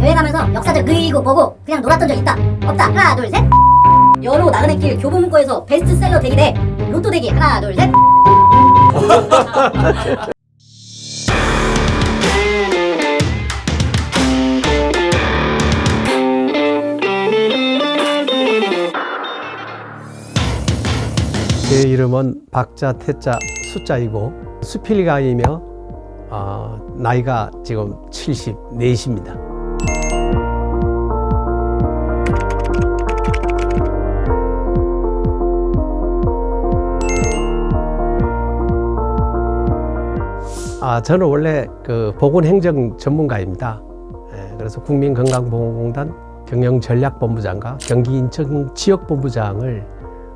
여행하면서 역사들 그이고 보고 그냥 놀았던 적 있다. 없다. 하나 둘 셋. 여로 나그네 길 교보문고에서 베스트셀러 대기 대 로또 대기. 하나 둘 셋. 제 이름은 박자, 태자, 숫자이고 수필가이며 어, 나이가 지금 74입니다. 아, 저는 원래 그 보건행정 전문가입니다. 예, 그래서 국민건강보건공단 경영전략본부장과 경기인천 지역본부장을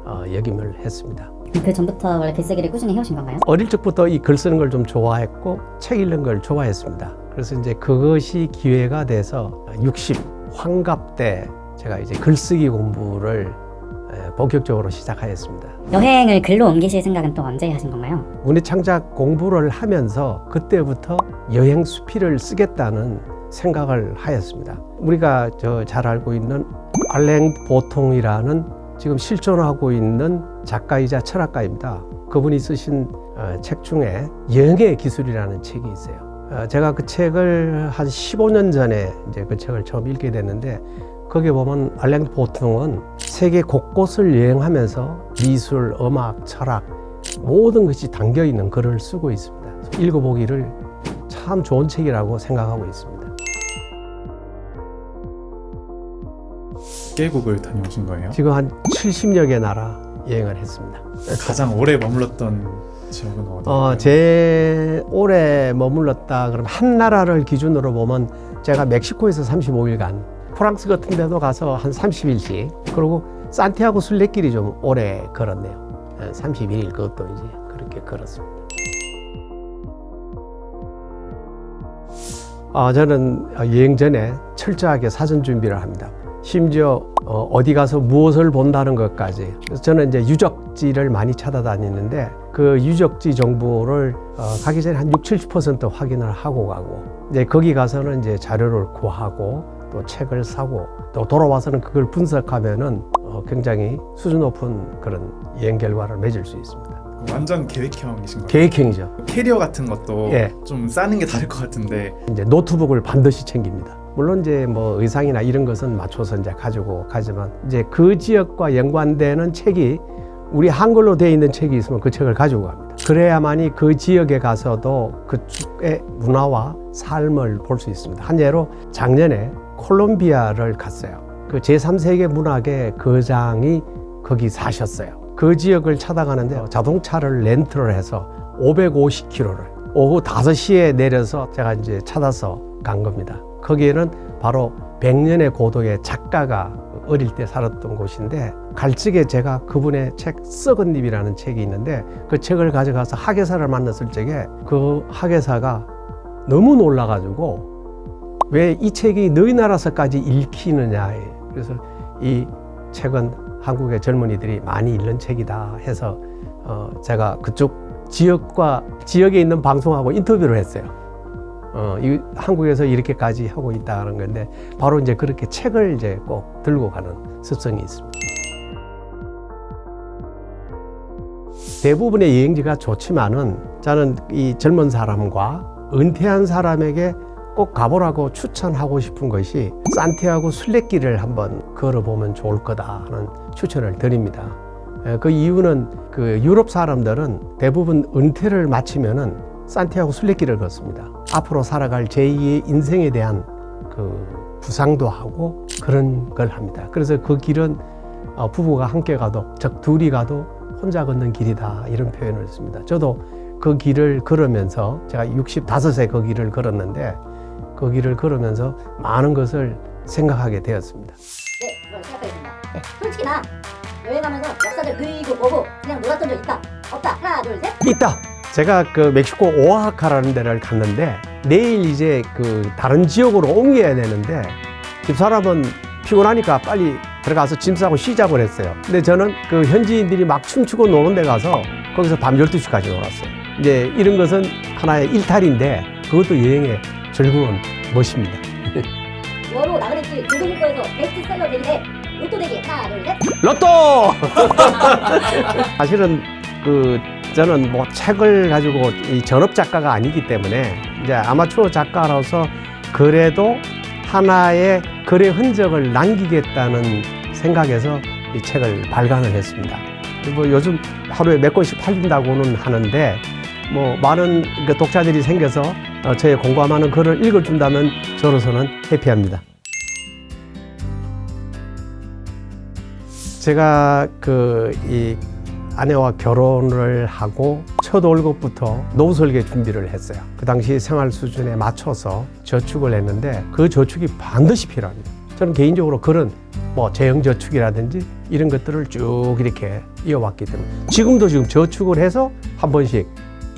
어, 역임을 했습니다. 그 전부터 원래 글쓰기를 꾸준히 해오신 건가요? 어릴 적부터 이 글 쓰는 걸 좀 좋아했고 책 읽는 걸 좋아했습니다. 그래서 이제 그것이 기회가 돼서 60 환갑 때 제가 이제 글쓰기 공부를 에, 본격적으로 시작하였습니다. 여행을 글로 옮기실 생각은 또 언제 하신 건가요? 문예창작 공부를 하면서 그때부터 여행 수필을 쓰겠다는 생각을 하였습니다. 우리가 저 잘 알고 있는 알랭 보통이라는 지금 실존하고 있는 작가이자 철학가입니다. 그분이 쓰신 어, 책 중에 여행의 기술이라는 책이 있어요. 어, 제가 그 책을 한 15년 전에 이제 그 책을 처음 읽게 됐는데 거기에 보면 알랭 보통은 세계 곳곳을 여행하면서 미술, 음악, 철학 모든 것이 담겨 있는 글을 쓰고 있습니다. 읽어보기를 참 좋은 책이라고 생각하고 있습니다. 개국을 다녀오신 거예요? 지금 한 70여 개 나라 여행을 했습니다. 가장 오래 머물렀던 지역은 어디예요? 어, 제 올해 머물렀다 그러면 한 나라를 기준으로 보면 제가 멕시코에서 35일간 프랑스 같은 데도 가서 한 30일씩 그리고 산티아고 순례길이 좀 오래 걸었네요. 예, 31일 그것도 이제 그렇게 걸었습니다. 아, 저는 여행 전에 철저하게 사전 준비를 합니다. 심지어 어, 어디 가서 무엇을 본다는 것까지. 그래서 저는 이제 유적지를 많이 찾아다니는데 그 유적지 정보를 어, 가기 전에 한 6, 70% 확인을 하고 가고 이제 거기 가서는 이제 자료를 구하고 또 책을 사고 또 돌아와서는 그걸 분석하면은 어, 굉장히 수준 높은 그런 여행 결과를 맺을 수 있습니다. 완전 계획형이신 거예요? 계획형이죠. 캐리어 같은 것도 예. 좀 싸는 게 다를 것 같은데 이제 노트북을 반드시 챙깁니다. 물론 이제 뭐 의상이나 이런 것은 맞춰서 이제 가지고 가지만 이제 그 지역과 연관되는 책이 우리 한글로 되어 있는 책이 있으면 그 책을 가지고 갑니다. 그래야만이 그 지역에 가서도 그쪽의 문화와 삶을 볼 수 있습니다. 한 예로 작년에 콜롬비아를 갔어요. 그 제3세계 문학의 거장이 거기 사셨어요. 그 지역을 찾아가는데 자동차를 렌트를 해서 550km를 오후 5시에 내려서 제가 이제 찾아서 간 겁니다. 거기에는 바로 100년의 고도의 작가가 어릴 때 살았던 곳인데 갈증에 제가 그분의 책 썩은 잎이라는 책이 있는데 그 책을 가져가서 학예사를 만났을 적에 그 학예사가 너무 놀라가지고 왜 이 책이 너희 나라서까지 읽히느냐 그래서 이 책은 한국의 젊은이들이 많이 읽는 책이다 해서 어 제가 그쪽 지역과 지역에 있는 방송하고 인터뷰를 했어요. 어, 이 한국에서 이렇게까지 하고 있다는 건데 바로 이제 그렇게 책을 이제 꼭 들고 가는 습성이 있습니다. 대부분의 여행지가 좋지만은 저는 이 젊은 사람과 은퇴한 사람에게 꼭 가보라고 추천하고 싶은 것이 산티아고 순례길을 한번 걸어보면 좋을 거다 하는 추천을 드립니다. 에, 그 이유는 그 유럽 사람들은 대부분 은퇴를 마치면은 산티아고 순례길을 걷습니다. 앞으로 살아갈 제2의 인생에 대한 그 구상도 하고 그런 걸 합니다. 그래서 그 길은 어, 부부가 함께 가도 즉 둘이 가도 혼자 걷는 길이다 이런 표현을 했습니다. 저도 그 길을 걸으면서 제가 65세 그 길을 걸었는데 그 길을 걸으면서 많은 것을 생각하게 되었습니다. 네 그걸 생각하겠습니다 솔직히 나 여행하면서 역사들 그이고 보고 그냥 놀았던 적 있다 없다 하나 둘 셋 있다. 제가 그 멕시코 오아하카라는 데를 갔는데 내일 이제 그 다른 지역으로 옮겨야 되는데 집사람은 피곤하니까 빨리 들어가서 짐 싸고 시작을 했어요. 근데 저는 그 현지인들이 막 춤추고 노는 데 가서 거기서 밤 12시까지 놀았어요. 이제 이런 것은 하나의 일탈인데 그것도 여행의 즐거운 멋입니다. 여로 나그네 길 교보문고에서 베스트셀러 되기 대 로또 되기 하나 둘 셋 로또! 사실은 그 저는 뭐 책을 가지고 이 전업 작가가 아니기 때문에 이제 아마추어 작가로서 그래도 하나의 글의 흔적을 남기겠다는 생각에서 이 책을 발간을 했습니다. 뭐 요즘 하루에 몇 권씩 팔린다고는 하는데 뭐 많은 그 독자들이 생겨서 어, 저의 공감하는 글을 읽어준다면 저로서는 해피합니다. 제가 그 이 아내와 결혼을 하고 첫 월급부터 노후 설계 준비를 했어요. 그 당시 생활 수준에 맞춰서 저축을 했는데 그 저축이 반드시 필요합니다. 저는 개인적으로 그런 뭐 재형 저축이라든지 이런 것들을 쭉 이렇게 이어왔기 때문에 지금도 지금 저축을 해서 한 번씩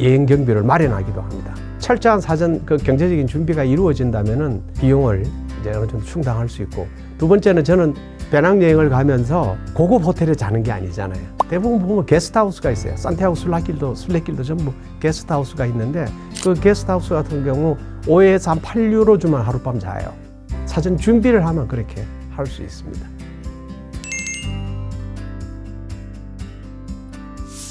여행 경비를 마련하기도 합니다. 철저한 사전 그 경제적인 준비가 이루어진다면은 비용을 이제 어느 정도 충당할 수 있고 두 번째는 저는 배낭여행을 가면서 고급 호텔에 자는 게 아니잖아요. 대부분 보면 게스트하우스가 있어요. 산티아고 순례길도 순례길도 전부 게스트하우스가 있는데 그 게스트하우스 같은 경우 5에서 한 8유로 주면 하룻밤 자요. 사전 준비를 하면 그렇게 할 수 있습니다.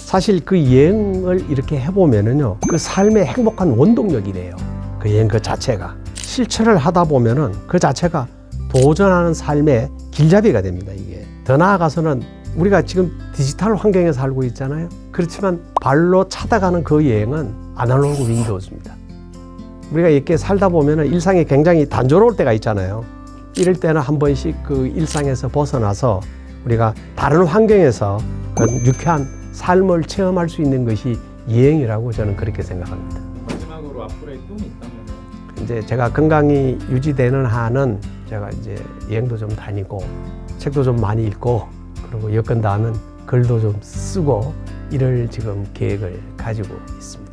사실 그 여행을 이렇게 해보면은요, 그 삶의 행복한 원동력이 돼요. 그 여행 그 자체가. 실천을 하다 보면은 그 자체가 도전하는 삶의 길잡이가 됩니다, 이게. 더 나아가서는 우리가 지금 디지털 환경에 살고 있잖아요. 그렇지만 발로 찾아가는 그 여행은 아날로그 윈도우즈입니다. 우리가 이렇게 살다 보면은 일상이 굉장히 단조로울 때가 있잖아요. 이럴 때는 한 번씩 그 일상에서 벗어나서 우리가 다른 환경에서 그 유쾌한 삶을 체험할 수 있는 것이 여행이라고 저는 그렇게 생각합니다. 마지막으로 앞으로의 꿈이 있다면 이제 제가 건강이 유지되는 한은 제가 이제 여행도 좀 다니고 책도 좀 많이 읽고 그리고 여건 닿으면 글도 좀 쓰고 이럴 지금 계획을 가지고 있습니다.